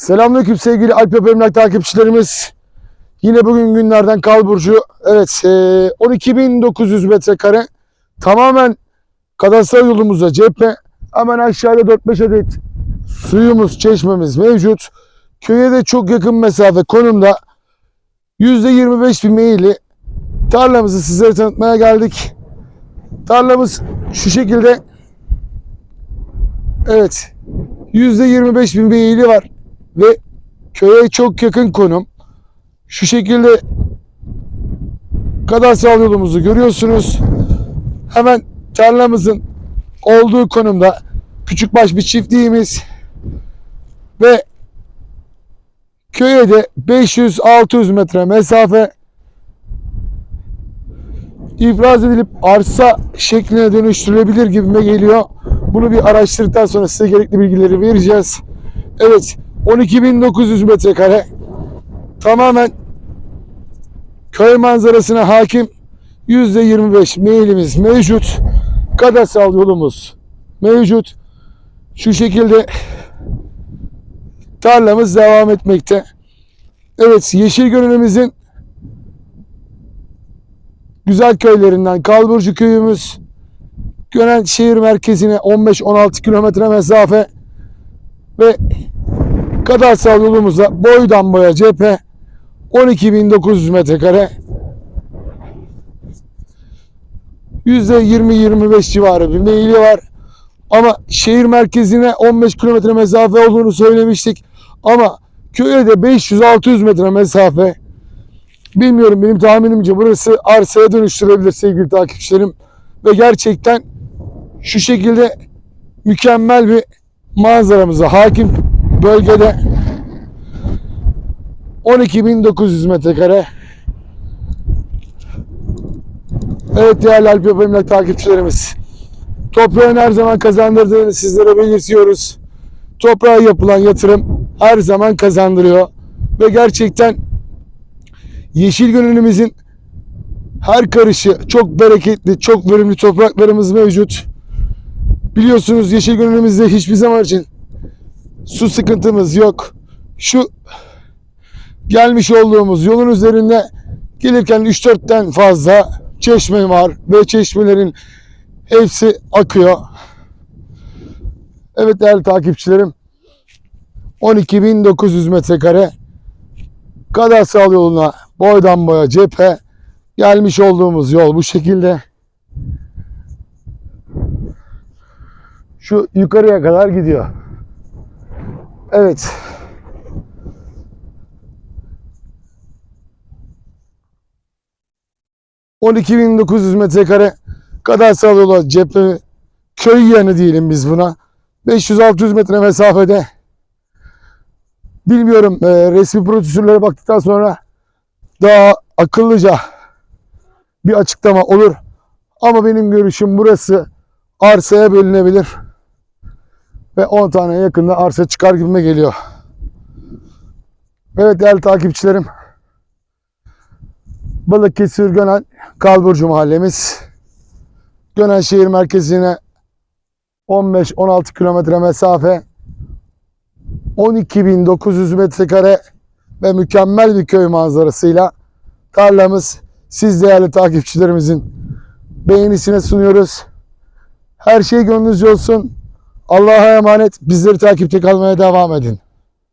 Selamünaleyküm sevgili Alp Yapı Emlak takipçilerimiz. Yine bugün günlerden Kalburcu. Evet e, 12.900 metrekare. Tamamen kadastral yolumuzda cephe. Hemen aşağıda 4-5 adet suyumuz, çeşmemiz mevcut. Köye de çok yakın mesafe konumda. %25 bir meyilli tarlamızı sizlere tanıtmaya geldik. Tarlamız şu şekilde. Evet. %25 bin meyili var ve köye çok yakın konum. Şu şekilde kadastral yolumuzu görüyorsunuz. Hemen tarlamızın olduğu konumda küçükbaş bir çiftliğimiz ve köye de 500-600 metre mesafe ifraz edilip arsa şekline dönüştürülebilir gibime geliyor. Bunu bir araştırdıktan sonra size gerekli bilgileri vereceğiz. Evet 12.900 metrekare tamamen köy manzarasına hakim %25 meyilimiz mevcut. Kadastral yolumuz mevcut. Şu şekilde tarlamız devam etmekte. Evet Yeşil Gönül'ümüzün güzel köylerinden Kalburcu köyümüz Gönen şehir merkezine 15-16 kilometre mesafe ve kadastral yolumuzda boydan boya cephe 12.900 metrekare %20-25 civarı bir meyili var. Ama şehir merkezine 15 kilometre mesafe olduğunu söylemiştik. Ama köye de 500-600 metre mesafe. Bilmiyorum benim tahminimce burası arsaya dönüştürebilir sevgili takipçilerim. Ve gerçekten şu şekilde mükemmel bir manzaramıza hakim bölgede 12.900 metrekare. Evet değerli Alp Yapı takipçilerimiz. Toprağın her zaman kazandırdığını sizlere belirtiyoruz. Toprağa yapılan yatırım her zaman kazandırıyor. Ve gerçekten Yeşil Gönülümüzün her karışı çok bereketli, çok verimli topraklarımız mevcut. Biliyorsunuz Yeşil Gönülümüzde hiçbir zaman için su sıkıntımız yok. Şu gelmiş olduğumuz yolun üzerinde gelirken 3-4'ten fazla çeşme var ve çeşmelerin hepsi akıyor. Evet değerli takipçilerim 12.900 metrekare kadastral yoluna boydan boya cephe gelmiş olduğumuz yol bu şekilde. Şu yukarıya kadar gidiyor. Evet. ...12.900 metrekare kadastral yola cephe köy yanı diyelim biz buna. 500-600 metre mesafede bilmiyorum e, resmi prodüsörlere baktıktan sonra daha akıllıca bir açıklama olur. Ama benim görüşüm burası arsaya bölünebilir. Ve 10 tane yakında arsa çıkar gibime geliyor. Evet değerli takipçilerim. Balıkesir Gönen Kalburcu mahallemiz. Gönen şehir merkezine 15-16 kilometre mesafe 12.900 metrekare ve mükemmel bir köy manzarasıyla tarlamız siz değerli takipçilerimizin beğenisine sunuyoruz. Her şey gönlünüzce olsun. Allah'a emanet. Bizleri takipte kalmaya devam edin.